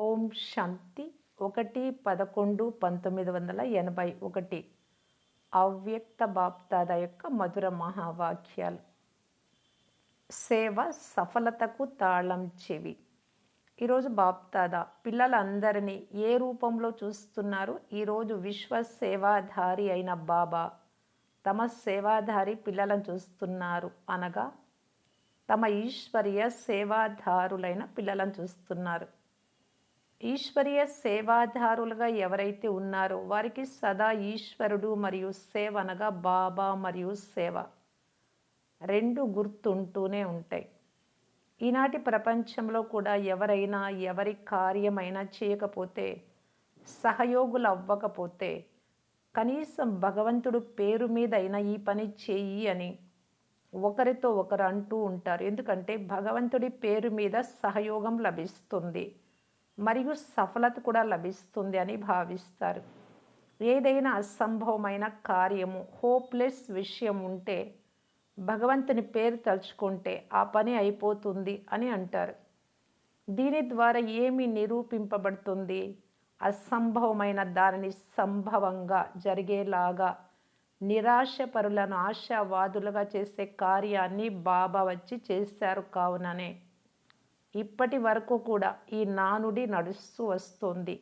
ఓం శాంతి. ఒకటి పదకొండు పంతొమ్మిది వందల ఎనభై ఒకటి. అవ్యక్త బాప్తాద యొక్క మధుర మహావాక్యాలు. సేవ సఫలతకు తాళం చెవి. ఈరోజు బాప్తాద. పిల్లలందరినీ ఏ రూపంలో చూస్తున్నారు? ఈరోజు విశ్వ సేవాధారి అయిన బాబా. తమ సేవాధారి పిల్లలను చూస్తున్నారు అనగా తమ ఈశ్వరీయ సేవాధారులైన పిల్లలను చూస్తున్నారు. ఈశ్వరీయ సేవాధారులుగా ఎవరైతే ఉన్నారో వారికి సదా ఈశ్వరుడు మరియు సేవ అనగా బాబా మరియు సేవ. రెండు గుర్తుంటూనే ఉంటాయి. ఈనాటి ప్రపంచంలో కూడా ఎవరైనా ఎవరి కార్యమైనా చేయకపోతే సహయోగులు అవ్వకపోతే కనీసం భగవంతుడు పేరు మీద అయినా ఈ పని చెయ్యి అని ఒకరితో ఒకరు అంటూ ఉంటారు. ఎందుకంటే భగవంతుడి పేరు మీద సహయోగం లభిస్తుంది. మరియు సఫలత కూడా లభిస్తుంది అని భావిస్తారు. ఏదైనా అసంభవమైన కార్యము హోప్లెస్ విషయం ఉంటే భగవంతుని పేరు తలుచుకుంటే ఆ పని అయిపోతుంది అని అంటారు. దీని ద్వారా ఏమి నిరూపింపబడుతుంది? అసంభవమైన దానిని సంభవంగా జరిగేలాగా నిరాశపరులను ఆశావాదులుగా చేసే కార్యాన్ని బాబా వచ్చి చేశారు కావుననే ఇప్పటి వరకు కూడా ఈ నానుడి నడుస్తూ వస్తుంది.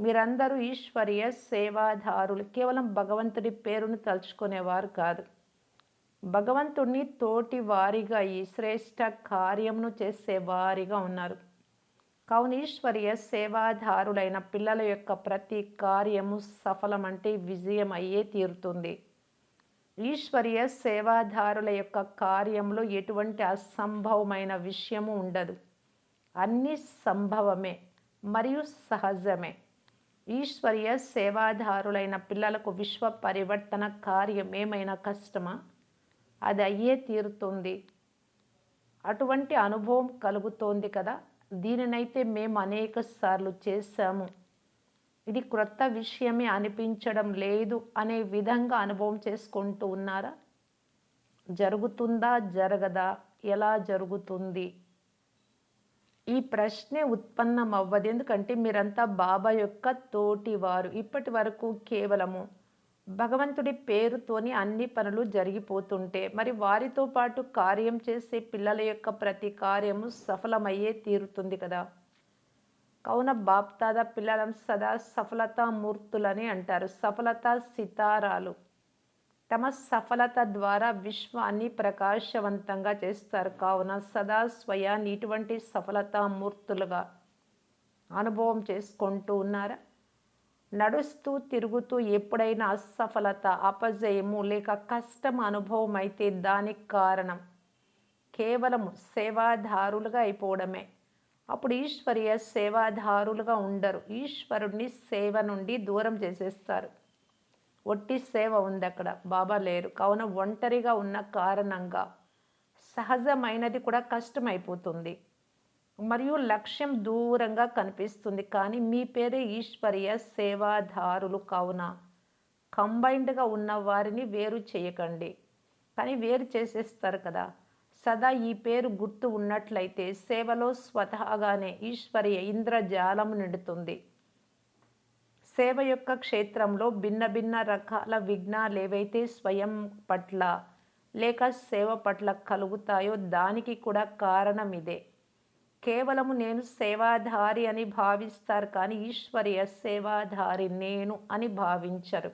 మీరందరూ ఈశ్వరీయ సేవాదారులు కేవలం భగవంతుడి పేరును తలుచుకునేవారు కాదు. భగవంతుడిని తోటి వారిగా ఈ శ్రేష్ట కార్యమును చేసేవారిగా ఉన్నారు. కావున ఈశ్వరీయ సేవాదారులైన పిల్లల యొక్క ప్రతి కార్యము సఫలమంటే విజయం అయ్యే తీరుతుంది. ఈశ్వరీయ సేవాదారుల యొక్క కార్యంలో ఎటువంటి అసంభవమైన విషయము ఉండదు. అన్ని సంభవమే మరియు సహజమే. ఈశ్వరీయ సేవాదారులైన పిల్లలకు విశ్వ పరివర్తన కార్యం ఏమైనా కష్టమా? అది అయ్యే తీరుతుంది. అటువంటి అనుభవం కలుగుతోంది కదా. దీనినైతే మేము అనేక సార్లు చేశాము. ఇది క్రొత్త విషయమే అనిపించడం లేదు అనే విధంగా అనుభవం చేసుకుంటూ ఉన్నారా? జరుగుతుందా? జరగదా? ఎలా జరుగుతుంది? ఈ ప్రశ్నే ఉత్పన్నం అవ్వదు ఎందుకంటే మీరంతా బాబా యొక్క తోటివారు. ఇప్పటి వరకు కేవలము భగవంతుడి పేరుతోని అన్ని పనులు జరిగిపోతుంటే మరి వారితో పాటు కార్యం చేసే పిల్లల యొక్క ప్రతి కార్యము సఫలమయ్యే తీరుతుంది కదా. కావున బాప్తాద పిల్లలను సదా సఫలతామూర్తులని అంటారు. సఫలత సితారాలు. తమ సఫలత ద్వారా విశ్వాన్ని ప్రకాశవంతంగా చేస్తారు. కావున సదా స్వయాన్ని ఇటువంటి సఫలతామూర్తులుగా అనుభవం చేసుకుంటూ ఉన్నారా? నడుస్తూ తిరుగుతూ ఎప్పుడైనా అసఫలత అపజయము లేక కష్టం అనుభవం అయితే దానికి కారణం కేవలము సేవాదారులుగా అయిపోవడమే. అప్పుడు ఈశ్వరీయ సేవాదారులుగా ఉండరు. ఈశ్వరుణ్ణి సేవ నుండి దూరం చేసేస్తారు. ఒట్టి సేవ ఉంది అక్కడ బాబా లేరు. కావున ఒంటరిగా ఉన్న కారణంగా సహజమైనది కూడా కష్టమైపోతుంది. మరియు లక్ష్యం దూరంగా కనిపిస్తుంది. కానీ మీ పేరే ఈశ్వరీయ సేవాదారులు కావున కంబైన్డ్గా ఉన్న వారిని వేరు చేయకండి. కానీ వేరు చేసేస్తారు కదా. సదా ఈ పేరు గుర్తు ఉన్నట్లయితే సేవలో స్వతహాగానే ఈశ్వరీయ ఇంద్రజాలం నిండుతుంది. సేవ యొక్క క్షేత్రంలో భిన్న భిన్న రకాల విఘ్నాలు ఏవైతే స్వయం పట్ల లేక సేవ పట్ల కలుగుతాయో దానికి కూడా కారణం ఇదే. కేవలము నేను సేవాధారి అని భావిస్తారు కానీ ఈశ్వరీయ సేవాధారి నేను అని భావించరు.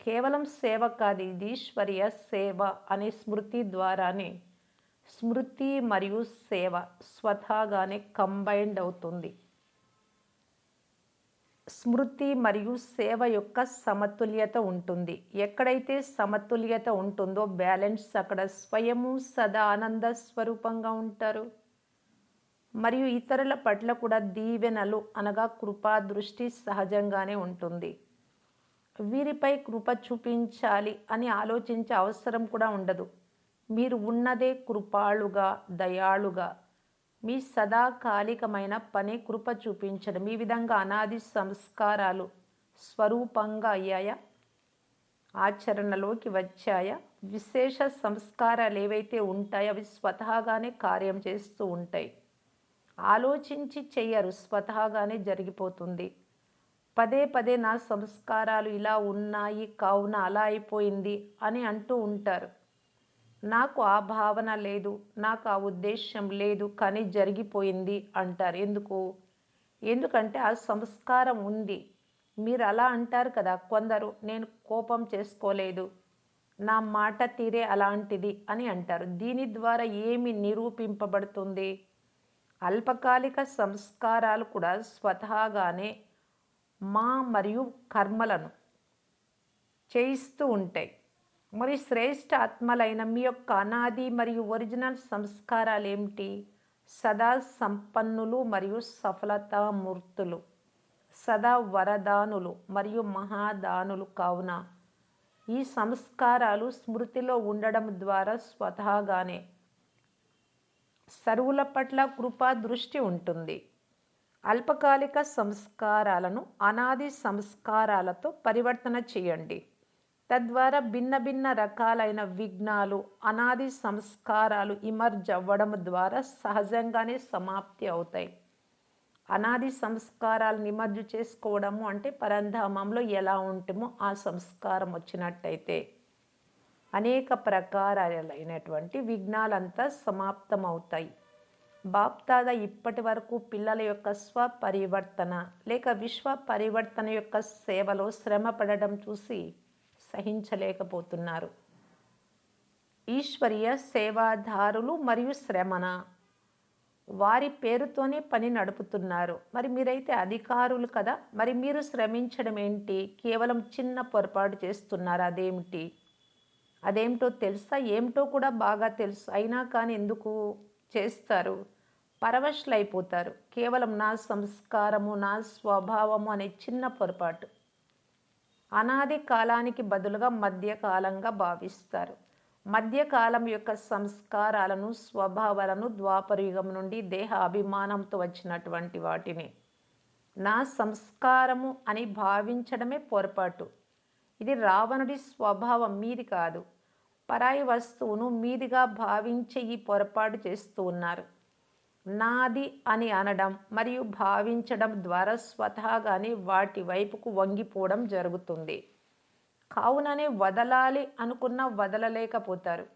కేవలం సేవ కాదు ఇది ఈశ్వరీయ సేవ అనే స్మృతి ద్వారానే స్మృతి మరియు సేవ స్వతహాగానే కంబైన్డ్ అవుతుంది. స్మృతి మరియు సేవ యొక్క సమతుల్యత ఉంటుంది. ఎక్కడైతే సమతుల్యత ఉంటుందో బ్యాలెన్స్ అక్కడ స్వయము సదా ఆనంద స్వరూపంగా ఉంటారు. మరియు ఇతరుల పట్ల కూడా దీవెనలు అనగా కృపా దృష్టి సహజంగానే ఉంటుంది. వీరిపై కృప చూపించాలి అని ఆలోచించే అవసరం కూడా ఉండదు. మీరు ఉన్నదే కృపాళుగా దయాళుగా. మీ సదాకాలికమైన పని కృప చూపించడం. ఈ విధంగా అనాది సంస్కారాలు స్వరూపంగా అయ్యాయా? ఆచరణలోకి వచ్చాయా? విశేష సంస్కారాలు ఏవైతే ఉంటాయో అవి స్వతహాగానే కార్యం చేస్తూ ఉంటాయి. ఆలోచించి చెయ్యరు. స్వతహాగానే జరిగిపోతుంది. పదే పదే నా సంస్కారాలు ఇలా ఉన్నాయి కావున అలా అయిపోయింది అని అంటూ ఉంటారు. నాకు ఆ భావన లేదు నాకు ఆ ఉద్దేశం లేదు కానీ జరిగిపోయింది అంటారు. ఎందుకు? ఎందుకంటే ఆ సంస్కారం ఉంది. మీరు అలా అంటారు కదా కొందరు నేను కోపం చేసుకోలేదు నా మాట తీరే అలాంటిది అని అంటారు. దీని ద్వారా ఏమి నిరూపింపబడుతుంది? అల్పకాలిక సంస్కారాలు కూడా స్వతహాగానే మా మరియు కర్మలను చేయిస్తూ ఉంటాయి. మరి శ్రేష్ఠ ఆత్మలైన మీ యొక్క అనాది మరియు ఒరిజినల్ సంస్కారాలు ఏమిటి సదా సంపన్నులు మరియు సఫలతామూర్తులు. సదా వరదానులు మరియు మహాదానులు కావున ఈ సంస్కారాలు స్మృతిలో ఉండడం ద్వారా స్వతహాగానే సరువుల పట్ల కృపా దృష్టి ఉంటుంది. అల్పకాలిక సంస్కారాలను అనాది సంస్కారాలతో పరివర్తన చేయండి. తద్వారా భిన్న భిన్న రకాలైన విఘ్నాలు అనాది సంస్కారాలు ఇమర్జ్ అవ్వడం ద్వారా సహజంగానే సమాప్తి అవుతాయి. అనాది సంస్కారాలు నిమజ్జు చేసుకోవడము అంటే పరంధామంలో ఎలా ఉంటామో ఆ సంస్కారం వచ్చినట్టయితే. అనేక ప్రకారాలైనటువంటి విఘ్నాలంతా సమాప్తమవుతాయి. బాప్తాద ఇప్పటి వరకు పిల్లల యొక్క స్వపరివర్తన లేక విశ్వ పరివర్తన యొక్క సేవలో శ్రమ పడడం చూసి సహించలేకపోతున్నారు. ఈశ్వరీయ సేవాదారులు మరియు శ్రమణ. వారి పేరుతోనే పని నడుపుతున్నారు. మరి మీరైతే అధికారులు కదా? మరి మీరు శ్రమించడం ఏంటి? కేవలం చిన్న పొరపాటు చేస్తున్నారు? అదేమిటి? అదేమిటో తెలుసా? ఏమిటో కూడా బాగా తెలుసు. అయినా కానీ ఎందుకు చేస్తారు? పరవశులైపోతారు. కేవలం నా సంస్కారము నా స్వభావము అనే చిన్న పొరపాటు. అనాది కాలానికి బదులుగా మధ్యకాలంగా భావిస్తారు. మధ్యకాలం యొక్క సంస్కారాలను స్వభావాలను ద్వాపరయుగం నుండి దేహ అభిమానంతో వచ్చినటువంటి వాటిని. నా సంస్కారము అని భావించడమే పొరపాటు. ఇది రావణుడి స్వభావం మీది కాదు. పరాయి వస్తువును మీదిగా భావించే ఈ పొరపాటు చేస్తూ ఉన్నారు. నాది అని అనడం మరియు భావించడం ద్వారా స్వతహాగానే వాటి వైపుకు వంగిపోవడం జరుగుతుంది. కావుననే వదలాలి అనుకున్న వదలలేకపోతారు.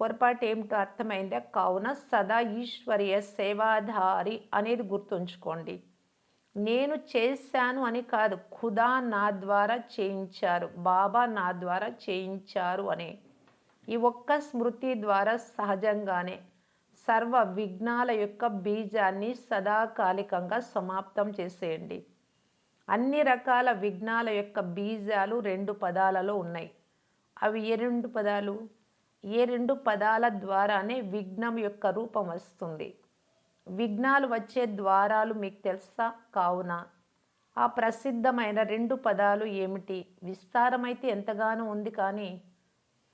పొరపాటు ఏమిటో అర్థమైందా? కావున సదా ఈశ్వరీయ సేవాధారి అనేది గుర్తుంచుకోండి. నేను చేశాను అని కాదు ఖుదా నా ద్వారా చేయించారు బాబా నా ద్వారా చేయించారు అనే. ఈ ఒక్క స్మృతి ద్వారా సహజంగానే సర్వ విఘ్నాల యొక్క బీజాన్ని సదాకాలికంగా సమాప్తం చేసేయండి. అన్ని రకాల విఘ్నాల యొక్క బీజాలు రెండు పదాలలో ఉన్నాయి. అవి ఏ రెండు పదాలు? ఏ రెండు పదాల ద్వారానే విఘ్నం యొక్క రూపం వస్తుంది. విఘ్నాలు వచ్చే ద్వారాలు మీకు తెలుసా? కావున ఆ ప్రసిద్ధమైన రెండు పదాలు ఏమిటి? విస్తారమైతే ఎంతగానో ఉంది కానీ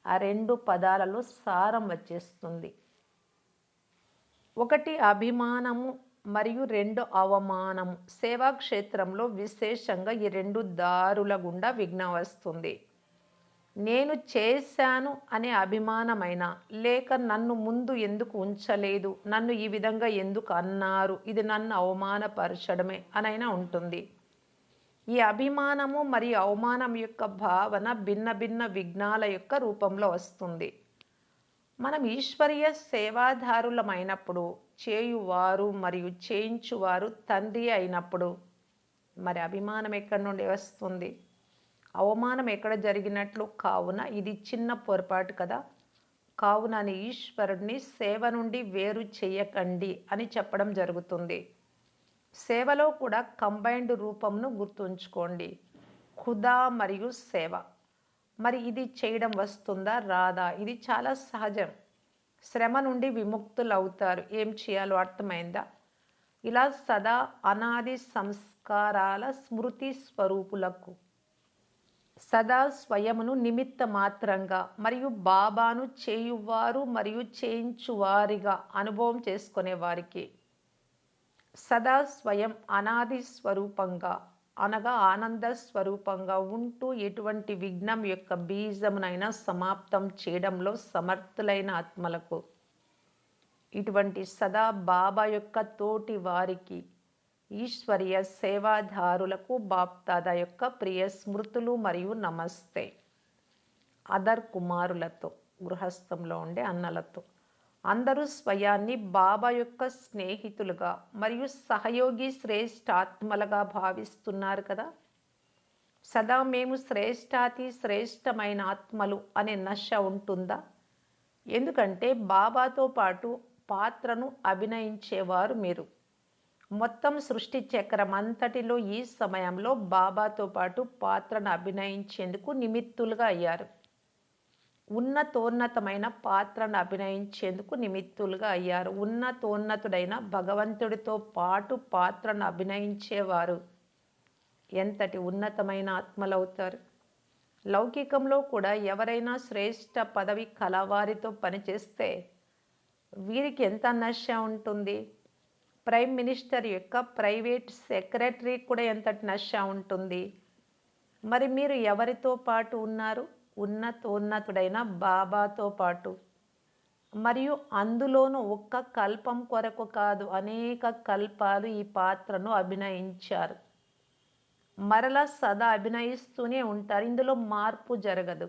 ఆ రెండు పదాలలో సారం వచ్చేస్తుంది. ఒకటి అభిమానము మరియు రెండు అవమానము. సేవా క్షేత్రంలో విశేషంగా ఈ రెండు దారుల గుండా విఘ్నం వస్తుంది. నేను చేశాను అనే అభిమానమైన లేక నన్ను ముందు ఎందుకు ఉంచలేదు నన్ను ఈ విధంగా ఎందుకు అన్నారు ఇది నన్ను అవమానపరచడమే అనైనా ఉంటుంది. ఈ అభిమానము మరియు అవమానం యొక్క భావన భిన్న భిన్న విఘ్నాల యొక్క రూపంలో వస్తుంది. మనం ఈశ్వరీయ సేవాదారులమైనప్పుడు చేయువారు మరియు చేయించువారు తండ్రి అయినప్పుడు మరి అభిమానం ఎక్కడి నుండి వస్తుంది? అవమానం ఎక్కడ జరిగినట్లు? కావున ఇది చిన్న పొరపాటు కదా. కావున అని ఈశ్వరుడిని సేవ నుండి వేరు చేయకండి అని చెప్పడం జరుగుతుంది. సేవలో కూడా కంబైన్డ్ రూపంను గుర్తుంచుకోండి. ఖుదా మరియు సేవ. మరి ఇది చేయడం వస్తుందా? రాదా? ఇది చాలా సహజం. శ్రమ నుండి విముక్తులు అవుతారు ఏం చేయాలో అర్థమైందా? ఇలా సదా అనాది సంస్కారాల స్మృతి స్వరూపులకు సదా స్వయమును నిమిత్త మాత్రంగా మరియు బాబాను చేయువారు మరియు చేయించువారిగా అనుభవం చేసుకునే వారికి సదా స్వయం అనాది స్వరూపంగా అనగా ఆనంద స్వరూపంగా ఉంటూ ఎటువంటి విఘ్నం యొక్క బీజమునైనా సమాప్తం చేయడంలో సమర్థులైన ఆత్మలకు. ఇటువంటి సదా బాబా యొక్క తోటి వారికి ఈశ్వరీయ సేవాదారులకు బాప్దాద యొక్క ప్రియ స్మృతులు మరియు నమస్తే. అదర్ కుమారులతో గృహస్థంలో ఉండే అన్నలతో. అందరూ స్వయాన్ని బాబా యొక్క స్నేహితులుగా మరియు సహయోగి శ్రేష్టాత్మలుగా భావిస్తున్నారు కదా. సదా మేము శ్రేష్టాతి శ్రేష్టమైన ఆత్మలు అనే నశ ఉంటుందా? ఎందుకంటే బాబాతో పాటు పాత్రను అభినయించేవారు మీరు. మొత్తం సృష్టి చక్రం అంతటిలో ఈ సమయంలో బాబాతో పాటు పాత్రను అభినయించేందుకు నిమిత్తులుగా అయ్యారు. ఉన్నతోన్నతమైన పాత్రను అభినయించేందుకు నిమిత్తులుగా అయ్యారు. ఉన్నతోన్నతుడైన భగవంతుడితో పాటు పాత్రను అభినయించేవారు ఎంతటి ఉన్నతమైన ఆత్మలవుతారు? లౌకికంలో కూడా ఎవరైనా శ్రేష్ట పదవి కలవారితో పనిచేస్తే వీరికి ఎంత నశ ఉంటుంది? ప్రైమ్ మినిస్టర్ యొక్క ప్రైవేట్ సెక్రటరీ కూడా ఎంతటి నశ ఉంటుంది? మరి మీరు ఎవరితో పాటు ఉన్నారు? ఉన్నతోన్నతుడైన బాబాతో పాటు. మరియు అందులోనూ ఒక్క కల్పం కొరకు కాదు అనేక కల్పాలు ఈ పాత్రను అభినయించారు. మరలా సదా అభినయిస్తూనే ఉంటారు. ఇందులో మార్పు జరగదు.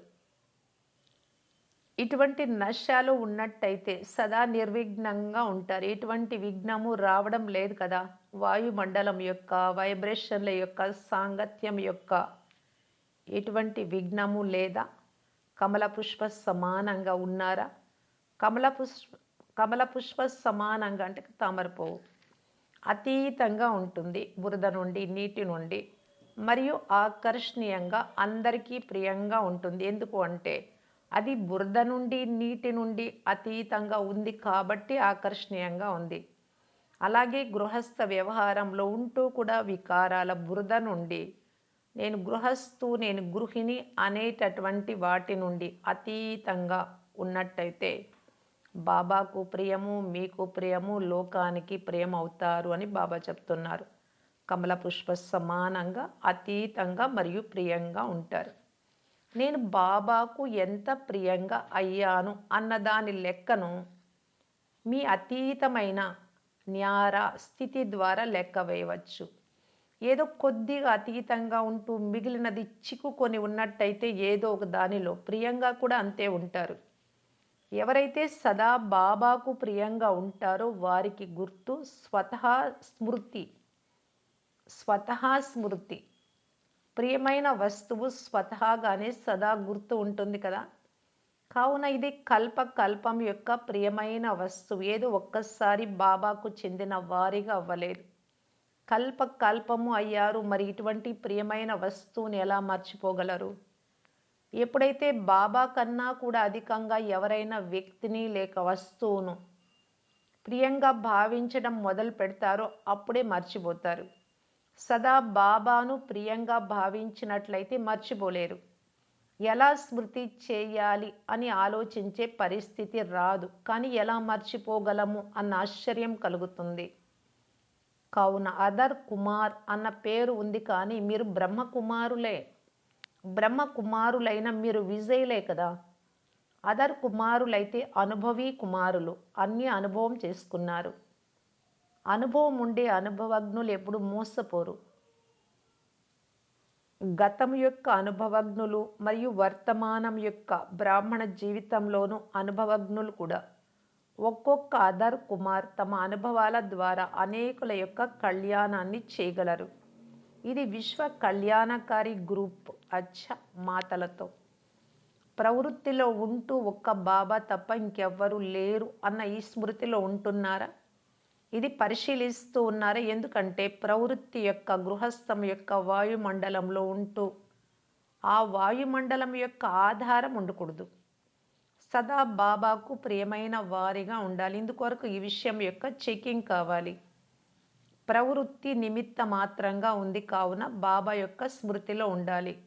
ఇటువంటి నశాలు ఉన్నట్టయితే సదా నిర్విఘ్నంగా ఉంటారు. ఎటువంటి విఘ్నము రావడం లేదు కదా. వాయుమండలం యొక్క వైబ్రేషన్ల యొక్క సాంగత్యం యొక్క ఎటువంటి విఘ్నము లేదా కమల పుష్ప సమానంగా ఉన్నారా? కమల పుష్ప కమల పుష్ప సమానంగా అంటే తామరపువ్వు అతీతంగా ఉంటుంది బురద నుండి నీటి నుండి. మరియు ఆకర్షణీయంగా అందరికీ ప్రియంగా ఉంటుంది. ఎందుకు అంటే అది బురద నుండి నీటి నుండి అతీతంగా ఉంది కాబట్టి ఆకర్షణీయంగా ఉంది. అలాగే గృహస్థ వ్యవహారంలో ఉంటూ కూడా వికారాల బురద నుండి నేను గృహస్థు నేను గృహిణి అనేటటువంటి వాటి నుండి అతీతంగా ఉన్నట్టయితే బాబాకు ప్రియము మీకు ప్రియము లోకానికి ప్రియం అవుతారు అని బాబా చెప్తున్నారు. కమల పుష్ప సమానంగా అతీతంగా మరియు ప్రియంగా ఉంటారు. నేను బాబాకు ఎంత ప్రియంగా అయ్యాను అన్నదాని లెక్కను మీ అతీతమైన న్యార స్థితి ద్వారా లెక్క వేయవచ్చు. ఏదో కొద్దిగా అతీతంగా ఉంటూ మిగిలినది చిక్కుకొని ఉన్నట్టయితే ఏదో ఒక దానిలో ప్రియంగా కూడా అంతే ఉంటారు. ఎవరైతే సదా బాబాకు ప్రియంగా ఉంటారో వారికి గుర్తు స్వతహా స్మృతి స్వతహా స్మృతి. ప్రియమైన వస్తువు స్వతహాగానే సదా గుర్తు ఉంటుంది కదా. కావున ఇది కల్ప కల్పం యొక్క ప్రియమైన వస్తువు. ఏదో ఒక్కసారి బాబాకు చెందిన వారిగా అవ్వలేదు. కల్ప కల్పము అయ్యారు. మరి ఇటువంటి ప్రియమైన వస్తువుని ఎలా మర్చిపోగలరు? ఎప్పుడైతే బాబా కన్నా కూడా అధికంగా ఎవరైనా వ్యక్తిని లేక వస్తువును ప్రియంగా భావించడం మొదలు పెడతారో అప్పుడే మర్చిపోతారు. సదా బాబాను ప్రియంగా భావించినట్లయితే మర్చిపోలేరు. ఎలా స్మృతి చేయాలి అని ఆలోచించే పరిస్థితి రాదు. కానీ ఎలా మర్చిపోగలము అన్న ఆశ్చర్యం కలుగుతుంది. కావున అదర్ కుమార్ అన్న పేరు ఉంది కానీ మీరు బ్రహ్మ కుమారులే బ్రహ్మ కుమారులైన మీరు విజయులే కదా. అదర్ కుమారులైతే అనుభవీ కుమారులు. అన్ని అనుభవం చేసుకున్నారు. అనుభవం ఉండే అనుభవజ్ఞులు ఎప్పుడు మోసపోరు. గతం యొక్క అనుభవజ్ఞులు మరియు వర్తమానం యొక్క బ్రాహ్మణ జీవితంలోనూ అనుభవజ్ఞులు కూడా. ఒక్కొక్క అధర్ కుమార్ తమ అనుభవాల ద్వారా అనేకుల యొక్క కళ్యాణాన్ని చేయగలరు. ఇది విశ్వ కళ్యాణకారి గ్రూప్ అచ్చ మాటలతో. ప్రవృత్తిలో ఉంటూ ఒక్క బాబా తప్ప ఇంకెవ్వరూ లేరు అన్న ఈ స్మృతిలో ఉంటున్నారా? ఇది పరిశీలిస్తూ ఉన్నారా? ఎందుకంటే ప్రవృత్తి యొక్క గృహస్థం యొక్క వాయుమండలంలో ఉంటూ ఆ వాయుమండలం యొక్క ఆధారం ఉండకూడదు. సదా బాబాకు ప్రియమైన వారిగా ఉండాలి. ఇందుకొరకు ఈ విషయం యొక్క చెకింగ్ కావాలి. ప్రవృత్తి నిమిత్త మాత్రంగా ఉంది కావున బాబా యొక్క స్మృతిలో ఉండాలి.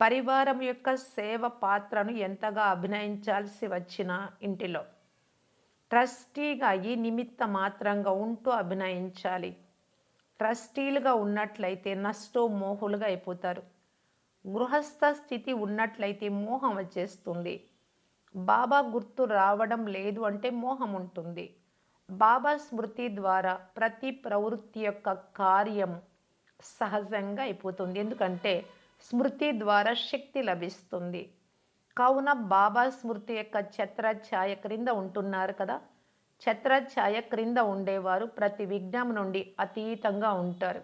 పరివారం యొక్క సేవ పాత్రను ఎంతగా అభినయించాల్సి వచ్చిన ఇంటిలో. ట్రస్టీగా ఈ నిమిత్త మాత్రంగా ఉంటూ అభినయించాలి. ట్రస్టీలుగా ఉన్నట్లయితే నష్టో మోహులుగా అయిపోతారు. గృహస్థ స్థితి ఉన్నట్లయితే మోహం వచ్చేస్తుంది. బాబా గుర్తు రావడం లేదు అంటే మోహం ఉంటుంది. బాబా స్మృతి ద్వారా ప్రతి ప్రవృత్తి యొక్క కార్యం సహజంగా అయిపోతుంది. ఎందుకంటే స్మృతి ద్వారా శక్తి లభిస్తుంది. కావున బాబా స్మృతి యొక్క ఛత్రఛాయ క్రింద ఉంటున్నారు కదా? ఛత్రఛాయ క్రింద ఉండేవారు ప్రతి విఘ్నం నుండి అతీతంగా ఉంటారు.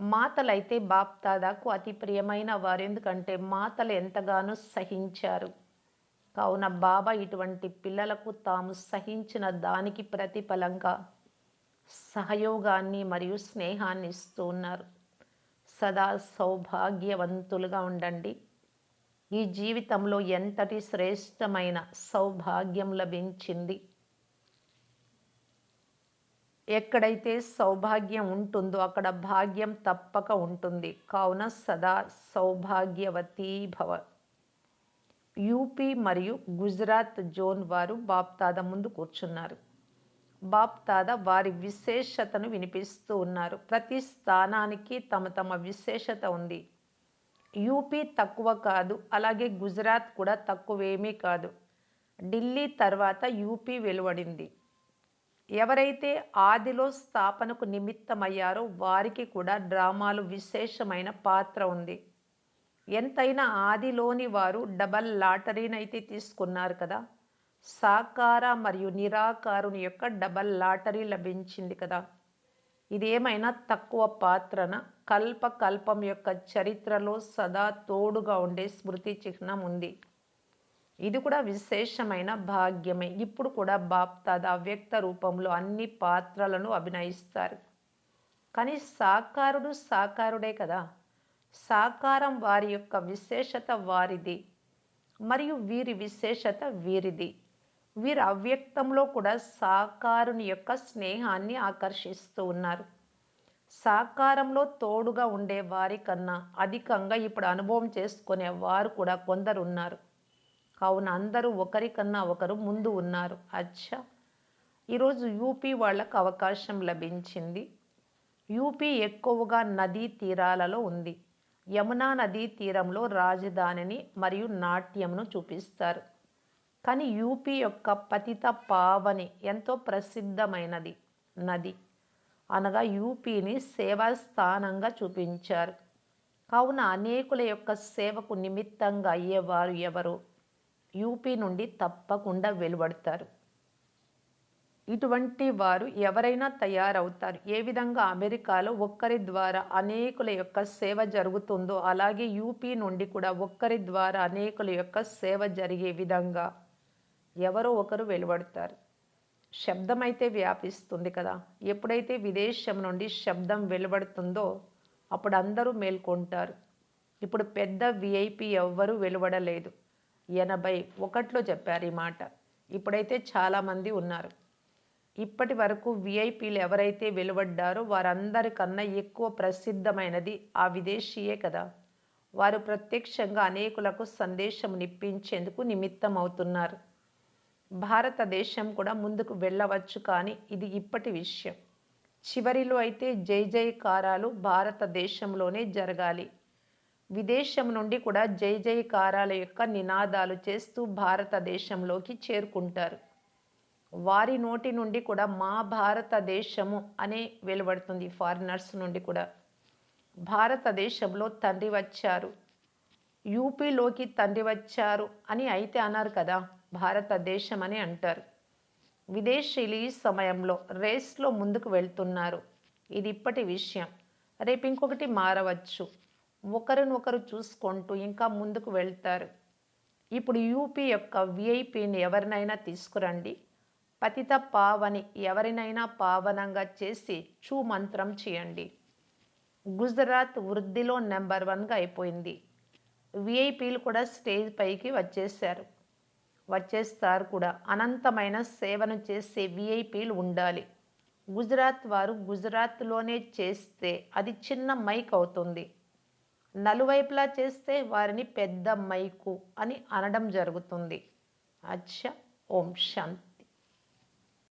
మాతలైతే బాప్తాదాకు అతి ప్రియమైన వారు. ఎందుకంటే మాతలు ఎంతగానో సహించారు. కావున బాబా ఇటువంటి పిల్లలకు తాము సహించిన దానికి ప్రతిఫలంగా సహయోగాన్ని మరియు స్నేహాన్ని ఇస్తూ ఉన్నారు. సదా సౌభాగ్యవంతులుగా ఉండండి. ఈ జీవితంలో ఎంతటి శ్రేష్టమైన సౌభాగ్యం లభించింది? ఎక్కడైతే సౌభాగ్యం ఉంటుందో అక్కడ భాగ్యం తప్పక ఉంటుంది. కావున సదా సౌభాగ్యవతీ భవ యూపీ మరియు గుజరాత్ జోన్ వారు బాప్తాద ముందు కూర్చున్నారు. బాప్తాద వారి విశేషతను వినిపిస్తూ ఉన్నారు. ప్రతి స్థానానికి తమ తమ విశేషత ఉంది. యూపీ తక్కువ కాదు అలాగే గుజరాత్ కూడా తక్కువేమీ కాదు. ఢిల్లీ తర్వాత యూపీ వెలువడింది. ఎవరైతే ఆదిలో స్థాపనకు నిమిత్తమయ్యారో వారికి కూడా డ్రామాలు విశేషమైన పాత్ర ఉంది. ఎంతైనా ఆదిలోని వారు డబల్ లాటరీనైతే తీసుకున్నారు కదా. సాకార మరియు నిరాకారుని యొక్క డబల్ లాటరీ లభించింది కదా. ఇదేమైనా తక్కువ పాత్రన? కల్పకల్పం యొక్క చరిత్రలో సదా తోడుగా ఉండే స్మృతి చిహ్నం ఉంది. ఇది కూడా విశేషమైన భాగ్యమే. ఇప్పుడు కూడా బాప్తాద అవ్యక్త రూపంలో అన్ని పాత్రలను అభినయిస్తారు. కానీ సాకారుడు సాకారుడే కదా. సాకారం వారి యొక్క విశేషత వారిది మరియు వీరి విశేషత వీరిది. వీరు అవ్యక్తంలో కూడా సాకారుని యొక్క స్నేహాన్ని ఆకర్షిస్తూ ఉన్నారు. సాకారంలో తోడుగా ఉండే వారి కన్నా అధికంగా ఇప్పుడు అనుభవం చేసుకునే వారు కూడా కొందరు ఉన్నారు కావున అందరూ ఒకరికన్నా ఒకరు ముందు ఉన్నారు. అచ్చా! ఈరోజు యూపీ వాళ్ళకు అవకాశం లభించింది. యూపీ ఎక్కువగా నదీ తీరాలలో ఉంది. యమునా నదీ తీరంలో రాజధానిని మరియు నాట్యంను చూపిస్తారు. కానీ యూపీ యొక్క పతిత పావని ఎంతో ప్రసిద్ధమైనది నది. అనగా యూపీని సేవా స్థానంగా చూపించారు. కావున అనేకుల యొక్క సేవకు నిమిత్తంగా అయ్యేవారు ఎవరు? యూపీ నుండి తప్పకుండా వెలువడతారు. ఇటువంటి వారు ఎవరైనా తయారవుతారు. ఏ విధంగా అమెరికాలో ఒక్కరి ద్వారా అనేకుల యొక్క సేవ జరుగుతుందో అలాగే యూపీ నుండి కూడా ఒక్కరి ద్వారా అనేకుల యొక్క సేవ జరిగే విధంగా ఎవరో ఒకరు వెలువడతారు. శబ్దం అయితే వ్యాపిస్తుంది కదా. ఎప్పుడైతే విదేశం నుండి శబ్దం వెలువడుతుందో అప్పుడు అందరూ మేల్కొంటారు. ఇప్పుడు పెద్ద విఐపి ఎవ్వరూ వెలువడలేదు. ఎనభై ఒకట్లో చెప్పారు ఈ మాట. ఇప్పుడైతే చాలామంది ఉన్నారు. ఇప్పటి వరకు విఐపీలు ఎవరైతే వెలువడ్డారో వారందరికన్నా ఎక్కువ ప్రసిద్ధమైనది ఆ విదేశీయే కదా. వారు ప్రత్యక్షంగా అనేకులకు సందేశం నిమిత్తమవుతున్నారు. నిమిత్తం అవుతున్నారు భారతదేశం కూడా ముందుకు వెళ్ళవచ్చు కానీ ఇది ఇప్పటి విషయం. చివరిలో అయితే జై జయకారాలు భారతదేశంలోనే జరగాలి. విదేశం నుండి కూడా జై జయకారాల యొక్క నినాదాలు చేస్తూ భారతదేశంలోకి చేరుకుంటారు. వారి నోటి నుండి కూడా మా భారతదేశము అనే వెలువడుతుంది ఫారినర్స్ నుండి కూడా. భారతదేశంలో తండ్రి వచ్చారు. యూపీలోకి తండ్రి వచ్చారు అని అయితే అన్నారు కదా భారతదేశం అని అంటారు. విదేశీయులు ఈ సమయంలో రేస్లో ముందుకు వెళ్తున్నారు. ఇది ఇప్పటి విషయం. రేపు ఇంకొకటి మారవచ్చు. ఒకరినొకరు చూసుకుంటూ ఇంకా ముందుకు వెళ్తారు. ఇప్పుడు యూపీ యొక్క విఐపిని ఎవరినైనా తీసుకురండి. పతిత పావని ఎవరినైనా పావనంగా చేసి చూ మంత్రం చేయండి. గుజరాత్ వృద్ధిలో నెంబర్ వన్గా అయిపోయింది. విఐపీలు కూడా స్టేజ్ పైకి వచ్చేసారు వచ్చేస్తారు కూడా. అనంతమైన సేవను చేసే విఐపీలు ఉండాలి. గుజరాత్ వారు గుజరాత్లోనే చేస్తే అది చిన్న మైక్ అవుతుంది. నలువైపులా చేస్తే వారిని పెద్ద మైకు అని అనడం జరుగుతుంది. అచ్చ! ఓం శాంతి.